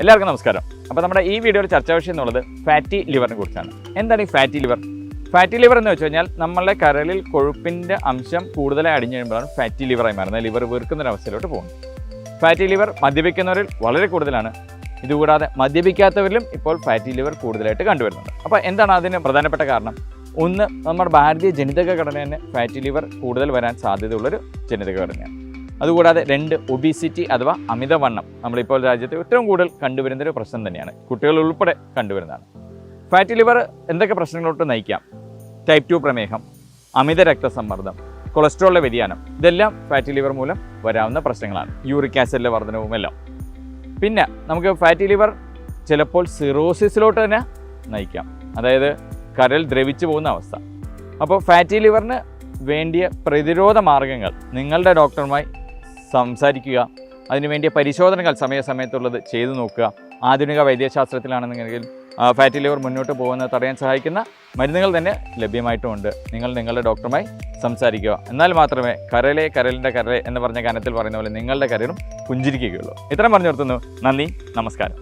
എല്ലാവർക്കും നമസ്കാരം. അപ്പോൾ നമ്മുടെ ഈ വീഡിയോയുടെ ചർച്ചാ വിഷയം എന്നുള്ളത് ഫാറ്റി ലിവറിനെ കുറിച്ചാണ്. എന്താണ് ഈ ഫാറ്റി ലിവർ ഫാറ്റി ലിവർ എന്ന് വെച്ച് കഴിഞ്ഞാൽ നമ്മളുടെ കരളിൽ കൊഴുപ്പിന്റെ അംശം കൂടുതലായി അടിഞ്ഞു കഴിയുമ്പോഴാണ് ഫാറ്റി ലിവറായി മാറുന്നത്. ലിവർ വീർക്കുന്ന ഒരു അവസ്ഥയിലോട്ട് പോകുന്നത്. ഫാറ്റി ലിവർ മദ്യപിക്കുന്നവരിൽ വളരെ കൂടുതലാണ്. ഇതുകൂടാതെ മദ്യപിക്കാത്തവരിലും ഇപ്പോൾ ഫാറ്റി ലിവർ കൂടുതലായിട്ട് കണ്ടുവരുന്നുണ്ട്. അപ്പോൾ എന്താണ് അതിന് പ്രധാനപ്പെട്ട കാരണം? ഒന്ന് നമ്മുടെ ഭാരതീയ ജനിതക ഘടന തന്നെ ഫാറ്റി ലിവർ കൂടുതൽ വരാൻ സാധ്യതയുള്ളൊരു ജനിതക ഘടനയാണ് അതുകൂടാതെ രണ്ട് ഒബീസിറ്റി അഥവാ അമിതവണ്ണം നമ്മളിപ്പോൾ രാജ്യത്ത് ഏറ്റവും കൂടുതൽ കണ്ടുവരുന്ന ഒരു പ്രശ്നം തന്നെയാണ്. കുട്ടികൾ ഉൾപ്പെടെ കണ്ടുവരുന്നതാണ്. ഫാറ്റി ലിവർ എന്തൊക്കെ പ്രശ്നങ്ങളോട്ട് നയിക്കാം? ടൈപ്പ് ടു പ്രമേഹം അമിത രക്തസമ്മർദ്ദം കൊളസ്ട്രോളിലെ വ്യതിയാനം ഇതെല്ലാം ഫാറ്റി ലിവർ മൂലം വരാവുന്ന പ്രശ്നങ്ങളാണ്. യൂറിക് ആസിഡിലെ വർധനവും എല്ലാം. പിന്നെ നമുക്ക് ഫാറ്റി ലിവർ ചിലപ്പോൾ സിറോസിസിലോട്ട് തന്നെ നയിക്കാം. അതായത് കരൽ ദ്രവിച്ചു പോകുന്ന അവസ്ഥ. അപ്പോൾ ഫാറ്റി ലിവറിന് വേണ്ടിയ പ്രതിരോധ മാർഗങ്ങൾ നിങ്ങളുടെ ഡോക്ടറുമായി സംസാരിക്കുക. അതിനുവേണ്ടിയ പരിശോധനകൾ സമയസമയത്തുള്ളത് ചെയ്തു നോക്കുക. ആധുനിക വൈദ്യശാസ്ത്രത്തിലാണെന്നുണ്ടെങ്കിൽ ഫാറ്റി ലിവർ മുന്നോട്ട് പോകുന്നത് തടയാൻ സഹായിക്കുന്ന മരുന്നുകൾ തന്നെ ലഭ്യമായിട്ടുമുണ്ട് നിങ്ങൾ നിങ്ങളുടെ ഡോക്ടറുമായി സംസാരിക്കുക. എന്നാൽ മാത്രമേ കരലെ കരലിന്റെ കരലെ എന്ന് പറഞ്ഞ ഗാനത്തിൽ പറയുന്ന പോലെ നിങ്ങളുടെ കരലും പുഞ്ചിരിക്കുകയുള്ളൂ. ഇത്രയും പറഞ്ഞു നിർത്തുന്നു നന്ദി. നമസ്കാരം.